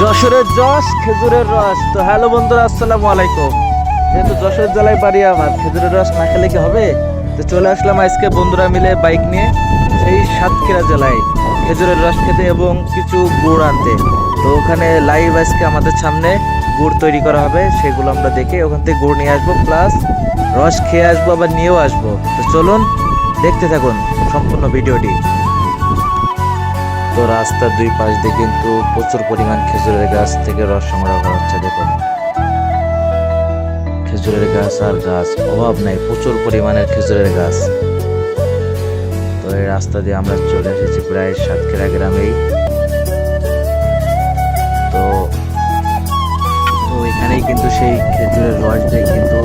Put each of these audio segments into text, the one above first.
যশোরের যশ, খেজুরের রস। তো হ্যালো বন্ধুরা, আসসালামু আলাইকুম। যেহেতু যশোর জেলায় বাড়ি আমার, খেজুরের রস না খেলে কি হবে? তো চলে আসলাম আজকে বন্ধুরা মিলে বাইক নিয়ে সেই সাতক্ষীরা জেলায় খেজুরের রস খেতে এবং কিছু গুড় আনতে। তো ওখানে লাইভ আজকে আমাদের সামনে গুড় তৈরি করা হবে, সেগুলো আমরা দেখে ওখান থেকে গুড় নিয়ে আসব প্লাস রস খেয়ে আসব, আবার নিয়েও আসব। তো চলুন, দেখতে থাকুন সম্পূর্ণ ভিডিওটি। তো রাস্তার দুই পাশ দিয়ে কিন্তু প্রচুর পরিমাণ খেজুরের গাছ থেকে রস সংগ্রহ করা হচ্ছে, দেখুন। খেজুরের গাছ আর গাছ, অভাব নাই, প্রচুর পরিমাণের খেজুরের গাছ। তো এই রাস্তা দিয়ে আমরা চলে এসেছি প্রায় সাতক্ষীরা গ্রামেই। তো তো এখানেই কিন্তু সেই খেজুরের রস দিয়ে কিন্তু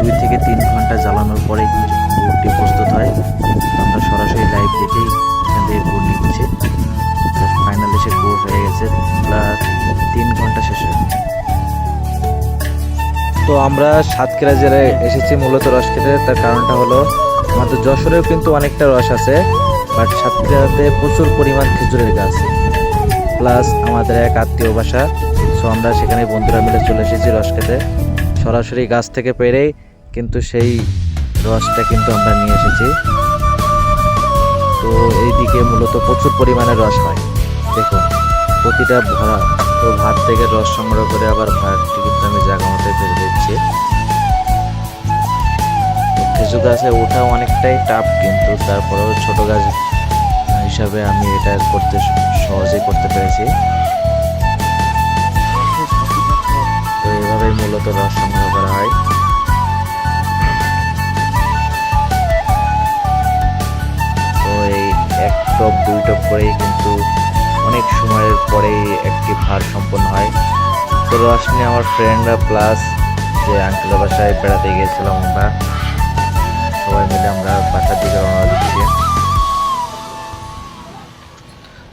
দুই থেকে তিন ঘণ্টা জ্বালানোর পরেই কিন্তু গুড় হয়ে গেছে প্লাস তিন ঘণ্টা শেষে। তো আমরা সাতক্ষীরা জেলায় এসেছি মূলত রস খেতে। তার কারণটা হলো, আমাদের যশোরেও কিন্তু অনেকটা রস আছে বাট সাতক্ষীরাতে প্রচুর পরিমাণ খেজুরের গাছ। প্লাস আমাদের এক আত্মীয় বাসা সো আমরা সেখানে বন্ধুরা মিলে চলে এসেছি রস খেতে। সরাসরি গাছ থেকে পেরেই কিন্তু সেই রসটা কিন্তু আমরা নিয়ে এসেছি। তো এইদিকে মূলত প্রচুর পরিমাণে রস হয়। দেখুন। প্রতিটা ভরা তো ভাত থেকে রস সংগ্রহ করে আবার ভাতটি কিন্তু আমি জায়গা মতো ফেলে দিচ্ছি। তো খেজুর গাছে ওঠা অনেকটাই টাফ, কিন্তু তারপরেও ছোট গাছ হিসাবে আমি এটা করতে সহজেই করতে পেরেছি। তো এইভাবেই মূলত রস সংগ্রহ করা হয়। তো এই এক টপ, দুই টপ করেই কিন্তু অনেক সময়ের পরেই একটি ভার সম্পন্ন হয়। তো রস নিয়ে আমার ফ্রেন্ডরা প্লাস যে আঙ্কেলের বাসায় বেড়াতে গিয়েছিলাম আমরা। সবাই মিলে আমরা বাসার দিকে রওনা দিচ্ছি।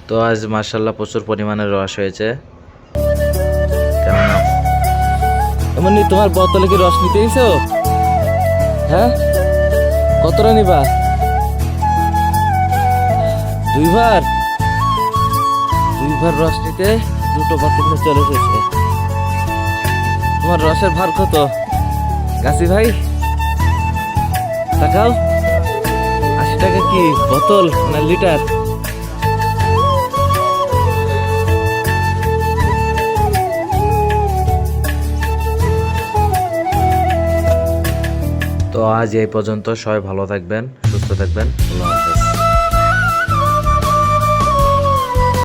তো আজ মার্শাল্লাহ প্রচুর পরিমাণে রস হয়েছে। কেননা এমনি তোমার বোতলে কি রস নিতে গেছো হ্যাঁ? কতটা নিবা? দুইবার? দুইবার রস নিতে দুটো নিয়ে চলে এসেছে তোমার রসের ভার কত? গাছি ভাই, তাকাও। আশি টাকা কি? বোতল না লিটার? তো আজ এই পর্যন্ত সবাই ভালো থাকবেন, সুস্থ থাকবেন। আল্লাহ হাফেজ।